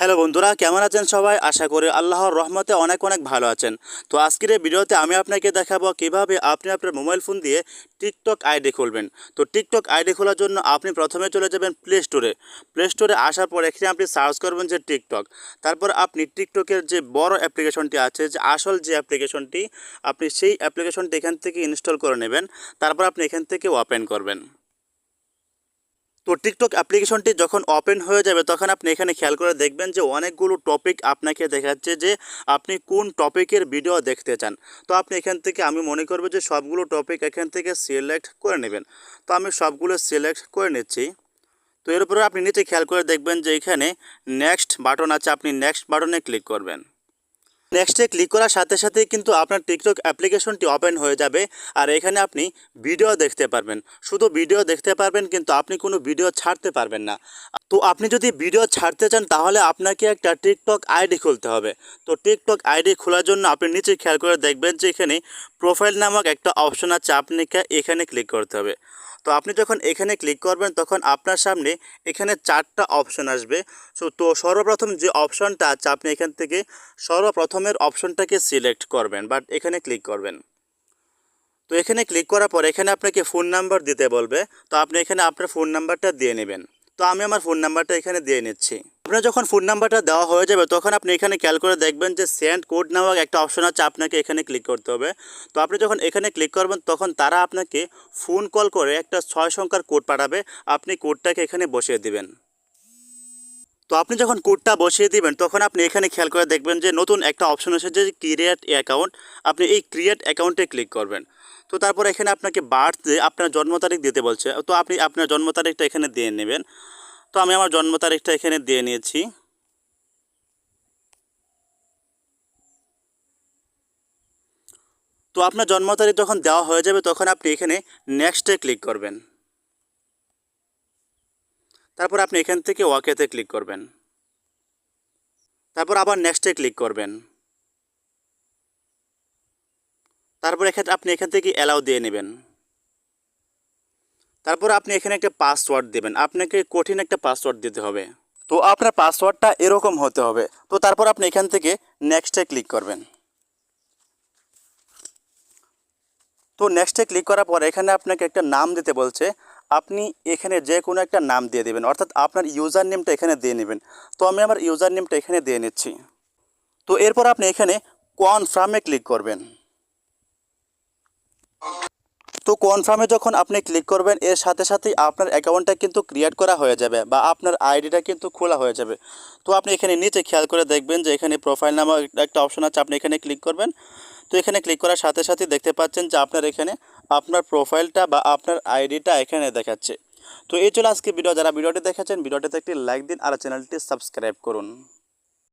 Hello বন্ধুরা, কেমন আছেন সবাই? আশা করি আল্লাহর রহমতে অনেক অনেক ভালো আছেন। তো আজকের এই ভিডিওতে আমি আপনাকে দেখাবো কীভাবে আপনি আপনার মোবাইল ফোন দিয়ে টিকটক আইডি খুলবেন। তো টিকটক আইডি খোলার জন্য আপনি প্রথমে চলে যাবেন প্লে স্টোরে প্লে স্টোরে আসার পর এখানে আপনি সার্চ করবেন যে টিকটক। তারপর আপনি টিকটকের যে বড় অ্যাপ্লিকেশনটি আছে, যে আসল যে অ্যাপ্লিকেশনটি, আপনি সেই অ্যাপ্লিকেশনটি এখান থেকে ইনস্টল করে নেবেন। তারপর আপনি এখান থেকে ওপেন করবেন। তো টিকটক অ্যাপ্লিকেশনটি যখন ওপেন হয়ে যাবে, তখন আপনি এখানে খেয়াল করে দেখবেন যে অনেকগুলো টপিক আপনাকে দেখাচ্ছে যে আপনি কোন টপিকের ভিডিও দেখতে চান। তো আপনি এখান থেকে, আমি মনে করব যে সবগুলো টপিক এখান থেকে সিলেক্ট করে নেবেন। তো আমি সবগুলো সিলেক্ট করে নিচ্ছি। তো এর উপরে আপনি নিচে খেয়াল করে দেখবেন যে এখানে নেক্সট বাটন আছে, আপনি নেক্সট বাটনে ক্লিক করবেন। নেক্সটে ক্লিক করার সাথে সাথেই কিন্তু আপনার টিকটক অ্যাপ্লিকেশনটি ওপেন হয়ে যাবে। আর এখানে আপনি ভিডিও দেখতে পারবেন। শুধু ভিডিও দেখতে পারবেন, কিন্তু আপনি কোনো ভিডিও ছাড়তে পারবেন না। তো আপনি যদি ভিডিও ছাড়তে চান, তাহলে আপনাকে একটা টিকটক আইডি খুলতে হবে। তো টিকটক আইডি খোলার জন্য আপনি নিচে খেয়াল করে দেখবেন যে এখানে প্রোফাইল নামক একটা অপশন আছে। আপনাকে এখানে ক্লিক করতে হবে। তো আপনি যখন এখানে ক্লিক করবেন, তখন আপনার সামনে এখানে চারটা অপশন আসবে। সো তো সর্বপ্রথম যে অপশনটা আছে, আপনি এখান থেকে সর্বপ্রথমের অপশনটাকে সিলেক্ট করবেন বাট এখানে ক্লিক করবেন। তো এখানে ক্লিক করার পর এখানে আপনাকে ফোন নাম্বার দিতে বলবে। তো আপনি এখানে আপনার ফোন নাম্বারটা দিয়ে নেবেন। তো আমি আমার ফোন নাম্বারটা এখানে দিয়ে নিচ্ছি। আপনার যখন ফোন নাম্বারটা দেওয়া হয়ে যাবে, তখন আপনি এখানে খেয়াল করে দেখবেন যে সেন্ড কোড নামক একটা অপশন আছে, আপনাকে এখানে ক্লিক করতে হবে। তো আপনি যখন এখানে ক্লিক করবেন, তখন তারা আপনাকে ফোন কল করে একটা ছয় সংখ্যার কোড পাঠাবে, আপনি কোডটাকে এখানে বসিয়ে দিবেন। তো আপনি যখন কোডটা বসিয়ে দিবেন, তখন আপনি এখানে খেয়াল করে দেখবেন যে নতুন একটা অপশন এসেছে যে ক্রিয়েট অ্যাকাউন্ট আপনি এই ক্রিয়েট অ্যাকাউন্টে ক্লিক করবেন। তো তারপর এখানে আপনাকে বার্থডে আপনার জন্ম তারিখ দিতে বলছে। তো আপনি আপনার জন্ম তারিখটা এখানে দিয়ে নেবেন। তো আমি আমার জন্ম তারিখটা এখানে দিয়ে নিয়েছি। তো আপনার জন্ম তারিখ যখন দেওয়া হয়ে যাবে, তখন আপনি এখানে নেক্সটে ক্লিক করবেন। তারপর আপনি এখান থেকে ওয়াকেতে ক্লিক করবেন। তারপর আবার নেক্সটে ক্লিক করবেন। তারপর এখানে, আপনি এখান থেকে অ্যালাউ দিয়ে নেবেন। তারপর আপনি এখানে একটা পাসওয়ার্ড দেবেন। আপনাকে কঠিন একটা পাসওয়ার্ড দিতে হবে। তো আপনার পাসওয়ার্ডটা এরকম হতে হবে। তো তারপর আপনি এখান থেকে নেক্সটে ক্লিক করবেন। তো নেক্সটে ক্লিক করার পর এখানে আপনাকে একটা নাম দিতে বলছে। আপনি এখানে যে কোনো একটা নাম দিয়ে দেবেন। অর্থাৎ আপনার ইউজার নেমটা এখানে দিয়ে নেবেন। তো আমি আমার ইউজার নেমটা এখানে দিয়ে নিচ্ছি। তো এরপর আপনি এখানে কনফার্মে ক্লিক করবেন। তো কনফার্মে যখন আপনি ক্লিক করবেন, এর সাথে সাথেই আপনার অ্যাকাউন্টটা কিন্তু ক্রিয়েট করা হয়ে যাবে বা আপনার আইডিটা কিন্তু খোলা হয়ে যাবে। তো আপনি এখানে নিচে খেয়াল করে দেখবেন যে এখানে প্রোফাইল নামক একটা অপশন আছে, আপনি এখানে ক্লিক করবেন। তো এখানে ক্লিক করার সাথে সাথে দেখতে পাচ্ছেন যে আপনার এখানে আপনার প্রোফাইলটা বা আপনার আইডিটা এখানে দেখাচ্ছে। তো এই চলে আজকে ভিডিও যারা ভিডিওটি দেখেছেন ভিডিওটিতে একটি লাইক দিন আর চ্যানেলটি সাবস্ক্রাইব করুন।